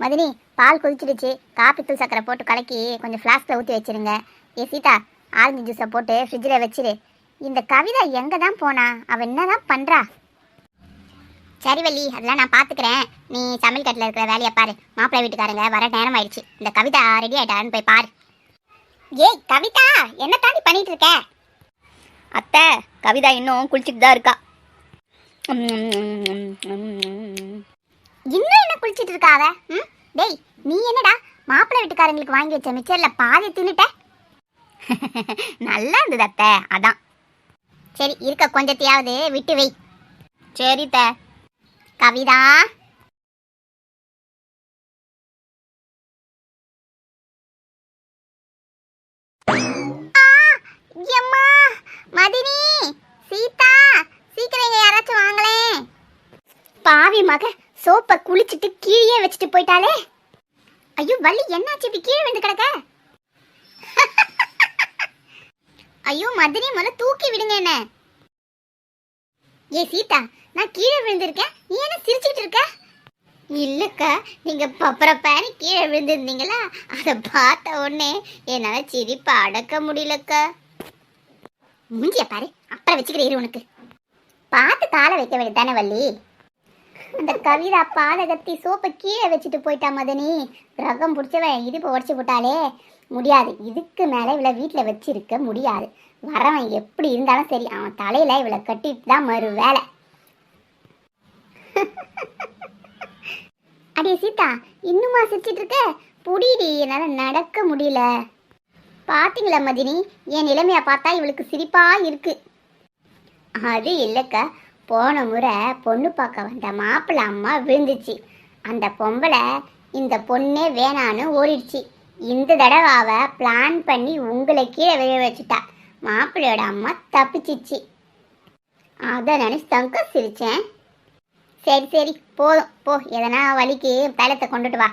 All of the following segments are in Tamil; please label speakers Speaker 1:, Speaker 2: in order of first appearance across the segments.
Speaker 1: மதினி பால் கொதிச்சிடுச்சு. காப்பி தூள் சக்கரை போட்டு கலக்கி கொஞ்சம் ஃப்ளாஸ்கில் ஊற்றி வச்சிருங்க. ஏ சீதா ஆரஞ்சு ஜூஸை போட்டு ஃப்ரிட்ஜில் வச்சிரு. இந்த கவிதா எங்கே தான் போனா? அவள் என்ன தான் பண்ணுறா சரி வள்ளி அதெல்லாம் நான் பார்த்துக்கிறேன் நீ சமையல் கட்டில் இருக்கிற வேலையை பாரு. மாப்பிள்ளை வீட்டுக்காரங்க வர நேரம் ஆயிடுச்சு. இந்த கவிதா ரெடி ஆகிட்டான்னு போய் பாரு. ஏய் கவிதா என்ன தாண்டி பண்ணிட்டு இருக்க?
Speaker 2: அத்தை கவிதா இன்னும் குளிச்சுட்டு தான் இருக்கா.
Speaker 1: இன்னும் என்ன குளிச்சிட்டு இருக்கா அவ? ம்? டேய் நீ என்னடா மாப்பிள்ளை வீட்டுக்காரங்களுக்கு வாங்கி வச்ச மிச்சரில் பாதி தின்னுட்ட? நல்லா இருந்தது அத்தை அதான். சரி இருக்க கொஞ்சத்தையாவது விட்டு வை.
Speaker 2: சரி த
Speaker 1: கவிதா. எம்மா மதினி சீதா சீக்கிரம் யாராச்சும் வாங்களேன். பாவி மகன் சோப்பை குளிச்சிட்டு கீழே வச்சுட்டு போயிட்டாலே ஐயோ வள்ளி என்னாச்சு? இப்படி கீழே விழுந்து கிடக்க? ஐயோ மதுரை முதல்ல தூக்கி விடுங்க என்ன? ஏ சீதா நான் கீழே விழுந்திருக்கேன். நீ என்ன சிரிச்சுக்கிட்டு இருக்க? இல்லக்கா நீங்க பப்பரப்பானு கீழே விழுந்திருந்தீங்களா? அதை பார்த்த உடனே என்னால் சிரிப்பை அடக்க முடியலக்கா. மூஞ்சிய பாரு அப்புறம் வச்சுக்கிற இரு உனக்கு. பார்த்து காலை வைக்க வேண்டியதானே வள்ளி? அந்த கவிதா பாதகத்தி சோப்பை கீழே வச்சுட்டு போயிட்டா மதனி. ரகம் பிடிச்சவன் இடுப்பை உடச்சி போட்டாலே முடியாது. இதுக்கு மேலே இவளை வீட்டில் வச்சிருக்க முடியாது. வரவன் எப்படி இருந்தாலும் சரி அவன் தலையில் இவளை கட்டிட்டு தான் மறு வேலை அடே சீதா இன்னுமா சிரிச்சிட்டு இருக்க? புடிடி என்னால் நடக்க முடியல. பாத்தீங்களா மதினி? என் நிலைமையை பார்த்தா இவளுக்கு சிரிப்பா இருக்கு. அது இல்லைக்கா போன முறை பொண்ணு பார்க்க வந்த மாப்பிள்ள அம்மா விழுந்துச்சு. அந்த பொம்பளை இந்த பொண்ணே வேணான்னு ஓடிடுச்சு. இந்த தடவை அவ பிளான் பண்ணி உங்களை கீழே விழ வச்சுட்டா. மாப்பிள்ளையோட அம்மா தப்பிச்சிச்சு. அதை நினச்சி தங்க சிரிச்சேன் சரி சரி போதும். போ எதனா வலிக்கு தைலத்தை கொண்டுட்டு வா.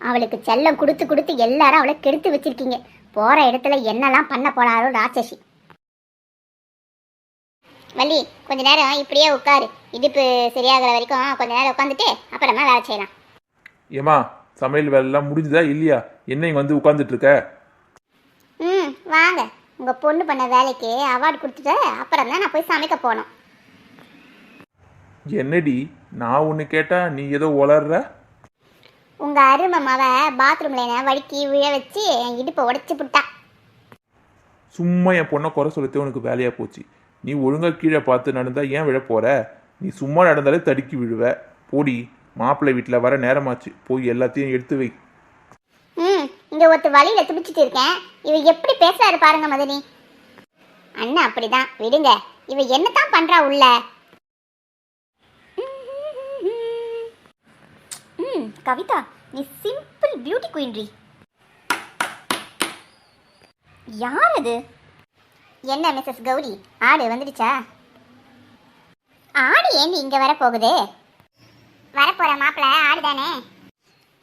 Speaker 1: அவளுக்கு செல்லம் கொடுத்து கொடுத்து எல்லாரும் அவளை கெடுத்து வச்சிருக்கீங்க. போகிற இடத்துல என்னெல்லாம் பண்ண போறாரோ ராட்சசி. வள்ளி கொஞ்ச நேரம் இப்படியே உட்காரு. இடுப்பு சரியாகிற வரைக்கும் கொஞ்ச நேரம் உட்காந்துட்டு அப்புறமா வேலை செய்யலாம்.
Speaker 3: ஏம்மா சமையல் வேலைலாம் முடிஞ்சுதா இல்லையா? என்ன இங்க வந்து உட்காந்துட்டு இருக்க
Speaker 1: ம் வாங்க. உங்க பொண்ணு பண்ண வேலைக்கு அவார்டு கொடுத்துட்டு அப்புறம் தான் நான் போய் சமைக்க போனோம்
Speaker 3: என்னடி நான் ஒன்று கேட்டா நீ ஏதோ உளர்ற?
Speaker 1: உங்க அருமை மவ பாத்ரூம்ல என்ன வழுக்கி விழ வச்சு என் இடுப்பை உடைச்சு புட்டா.
Speaker 3: சும்மா என் பொண்ணை குறை சொல்லத்தே உனக்கு வேலையாக போச்சு. நீ ஒழுங்காக கீழே பார்த்து நடந்தால் ஏன் விழ போகிற நீ சும்மா நடந்தாலே தடுக்கி விழுவ. போடி மாப்பிள்ளை வீட்டில் வர நேரமாச்சு. போய் எல்லாத்தையும் எடுத்து வை.
Speaker 1: ம் இங்கே ஒருத்த வழியில் துடிச்சிட்டு இருக்கேன். இவ எப்படி பேசுறாரு பாருங்க மதனி. அண்ணா அப்படிதான். விடுங்க. இவ என்னதான் பண்றா உள்ள?
Speaker 2: ம் கவிதா நீ சிம்பிள் பியூட்டி குயின்றி யார் அது?
Speaker 1: என்ன மிஸ்ஸஸ் கௌரி? ஆடு வந்துடுச்சா? ஆடு ஏண்டி இங்க வர போகுது வரப்போற மாப்பிள்ள ஆடு தானே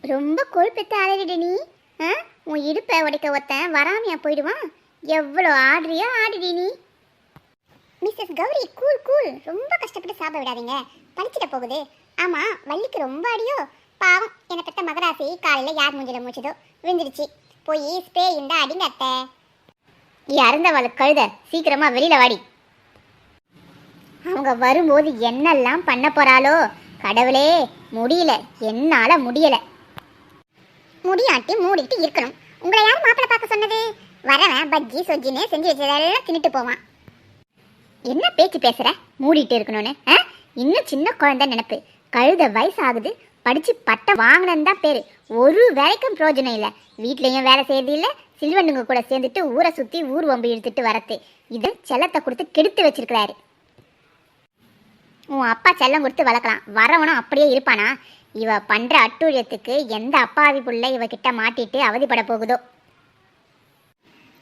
Speaker 1: ரொம்ப கொழுப்பெத்து அழகிடு நீ. ஆ? உன் இடுப்பை உடைக்க ஒருத்தன் வராமையா போயிடுவான். எவ்வளோ ஆடுறியா ஆடுடி நீ. மிஸ்ஸஸ் கௌரி கூல் கூல் ரொம்ப கஷ்டப்பட்டு சாப்பிட விடாதீங்க. பழிச்சிட போகுது. ஆமா வள்ளிக்கு ரொம்ப அடியோ. பாவம் என்னை பெற்ற மகராசி காலையில் யார் மூஞ்சில மூச்சதோ விழுந்துடுச்சு. போய் ஸ்ப்ரே இந்த அடிங்க அத்தை. இறந்தவள கழுத சீக்கிரமா வெளியில வாடி. அவங்க வரும்போது என்னெல்லாம் பண்ண போறாளோ கடவுளே முடியல. என்னால முடியல. முடியாட்டி மூடிட்டு இருக்கணும். உங்களை யார் மாப்பிள்ள பார்க்க சொன்னது? வரவன் பஜ்ஜி சொஜ்ஜின்னு செஞ்சு வச்சதெல்லாம் தின்னுட்டு போவான். என்ன பேச்சு பேசுற? மூடிட்டு இருக்கணும்னு இன்னும் சின்ன குழந்தை நினைப்பு. கழுத வயசாகுது படிச்சு பட்டம் வாங்கினது தான் பேரு. ஒரு வேலைக்கும் பிரயோஜனம் இல்லை. வீட்லயும் வேலை செய்யறது இல்லை. சில்வனுங்க கூட சேர்ந்துட்டு ஊரை சுத்தி ஊர் வம்பு இழுத்துட்டு வரது. இது செல்லத்தை கொடுத்து கெடுத்து வச்சிருக்கிறாரு. உன் அப்பா செல்லம் கொடுத்து வளர்க்கலாம். வரவனும் அப்படியே இருப்பானா? இவ பண்ற அட்டூழியத்துக்கு எந்த அப்பாவி புள்ள இவ கிட்ட மாட்டிட்டு அவதிப்பட போகுதோ?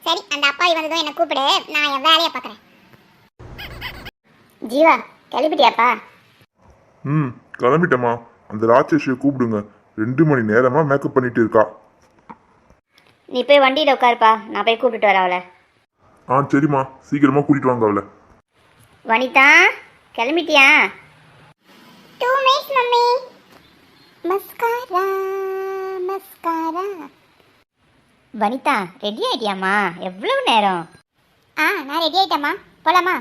Speaker 1: சரி அந்த அப்பாவி வந்ததும் என்ன கூப்பிடு. நான் என் வேலையை பார்க்குறேன். ஜீவா கிளம்பிட்டியாப்பா?
Speaker 4: ம் கிளம்பிட்டேம்மா. அந்த ராட்சஸியை கூப்பிடுங்க. ரெண்டு மணி நேரமாக மேக்கப் பண்ணிட்டு இருக்கா.
Speaker 2: நீ போய் வண்டியில் உட்காருப்பா. நான் போய் கூப்பிட்டு வரேன்
Speaker 4: ஆ சரிம்மா. சீக்கிரமாக கூட்டிகிட்டு வாங்க அவளை.
Speaker 2: Vanitha கிளம்பிட்டியா?
Speaker 1: Two minutes mummy. Mascara mascara.
Speaker 2: Vanitha ready ஆயிட்டியாம்மா? எவ்வளவு நேரம்?
Speaker 1: ஆ நான் ரெடி ஆயிட்டேம்மா. போலாமா?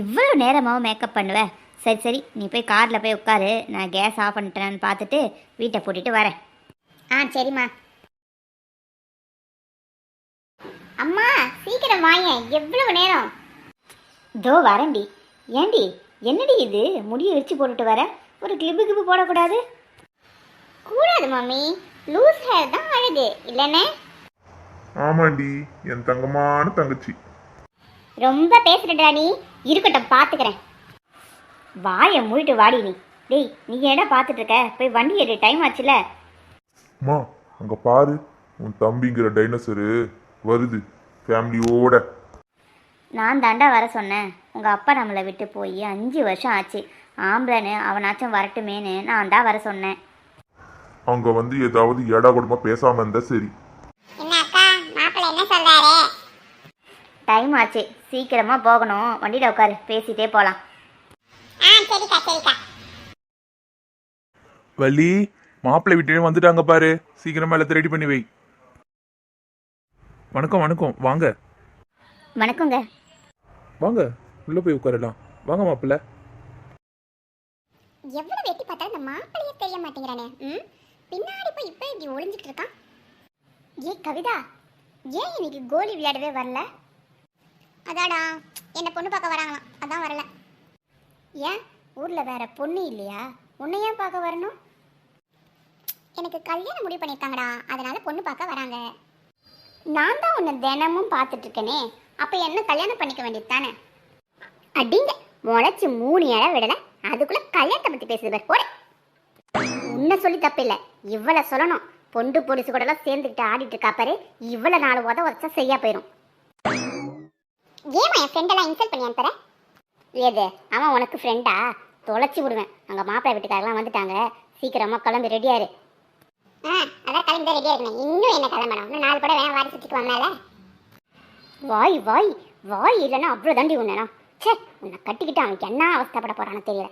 Speaker 2: இவ்வளோ நேரமாவும் மேக்கப் பண்ணுவேன் சரி சரி நீ போய் காரில் போய் உட்காரு. நான் கேஸ் ஆஃப் பண்ணிட்டேன்னு பார்த்துட்டு வீட்டை பூட்டிட்டு வரேன்.
Speaker 1: ஆ சரிம்மா. அம்மா சீக்கிரம் வாயேன். எவ்வளவு நேரம்?
Speaker 2: தோ வரேன்டி. ஏண்டி என்னடி இது? முடியை விரிச்சு போட்டுட்டு வர? ஒரு கிளிப்பு கிளிப்பு போடக்கூடாது?
Speaker 1: கூடாது மம்மி லூஸ் ஹேர் தான் அழகு. இல்லைண்ணே
Speaker 4: ஆமாண்டி என் தங்கமான தங்கச்சி.
Speaker 1: ரொம்ப பேசுறடா நீ. இருக்கட்டும் பாத்துக்கிறேன்
Speaker 2: வாயை மூடிட்டு வாடி நீ. டேய் நீ ஏடா பார்த்துட்டு இருக்க? போய் வண்டி எடு டைம் ஆச்சுல.
Speaker 4: அம்மா அங்க பாரு. உன் தம்பிங்கிற டைனோசரு வருது. ஃபேமிலியோட
Speaker 2: நான் தாண்டா வர சொன்னேன். உங்கள் அப்பா நம்மளை விட்டு போய் அஞ்சு வருஷம் ஆச்சு. ஆம்பளைன்னு அவனாச்சும் வரட்டுமேன்னு நான் தான் வர சொன்னேன்.
Speaker 4: அங்க வந்து ஏதாவது ஏடா கூடமா பேசாம இருந்தா சரி.
Speaker 1: என்ன அக்கா மாப்பிள்ள என்ன சொல்றாரு?
Speaker 2: டைம் ஆச்சு. சீக்கிரமாக போகணும். வண்டியில் உட்காரு. பேசிட்டே போகலாம்
Speaker 1: ஆ சரிக்கா சரிக்கா
Speaker 3: வள்ளி மாப்பிள்ளை வீட்டிலே வந்துட்டாங்க பாரு. சீக்கிரமா எல்லாத்தையும் ரெடி பண்ணி வை. வணக்கம் வணக்கம். வாங்க.
Speaker 2: வணக்கங்க.
Speaker 3: வாங்க. உள்ள போய் உட்காரலாம். வாங்க மாப்பிள்ளை.
Speaker 1: எவ்வளவு வெட்டி பார்த்தா இந்த மாப்பிள்ளையே தெரிய மாட்டேங்கிறானே. ம்? பின்னாடி போய் இப்போ இப்படி ஒளிஞ்சிட்டு இருக்கான். ஏ கவிதா ஏன் இன்னைக்கு கோலி விளையாடவே வரல? அதாடா என்ன பொண்ணு பார்க்க வராங்களாம். அதான் வரல. ஏன்? ஊர்ல வேற பொண்ணு இல்லையா? உன்னை ஏன் பார்க்க வரணும்? எனக்கு கல்யாணம் முடிவு பண்ணியிருக்காங்கடா. அதனால பொண்ணு பார்க்க வராங்க. நான் தான் உன்னை தினமும் பார்த்துட்டு இருக்கேனே அப்போ என்ன கல்யாணம் பண்ணிக்க வேண்டியது தானே? அப்படிங்க முளைச்சு மூணு இடம் விடலை. அதுக்குள்ள கல்யாணத்தை பற்றி பேசுது பேர். போட. உன்னை சொல்லி தப்பில்லை. இவ்வளோ சொல்லணும். பொண்டு பொடிசு கூட எல்லாம் சேர்ந்துக்கிட்டு ஆடிட்டு இருக்கா பாரு. இவ்வளோ நாலு உத உதச்சா சரியா போயிடும் ஏமா என் ஃப்ரெண்டெல்லாம் இன்சல்ட் பண்ணி அனுப்புற ஏது அவன் உனக்கு ஃப்ரெண்டா தொலைச்சி விடுவேன். அங்கே மாப்பிள்ளை வீட்டுக்காரெல்லாம் வந்துட்டாங்க. சீக்கிரமா கிளம்பி ரெடியாரு ஆ அதான் கிளம்பி தான் ரெடியா இருக்கணும் இன்னும் என்ன கிளம்பணும் இன்னும் நாலு கூட வேணா வாரி சுற்றிட்டு வந்தால வாய் வாய் வாய் இல்லைன்னா அவ்வளோ தாண்டி உன்னா ச்சே உன்னை கட்டிக்கிட்டு அவனுக்கு என்ன அவஸ்தைப்பட போறானோ தெரியல.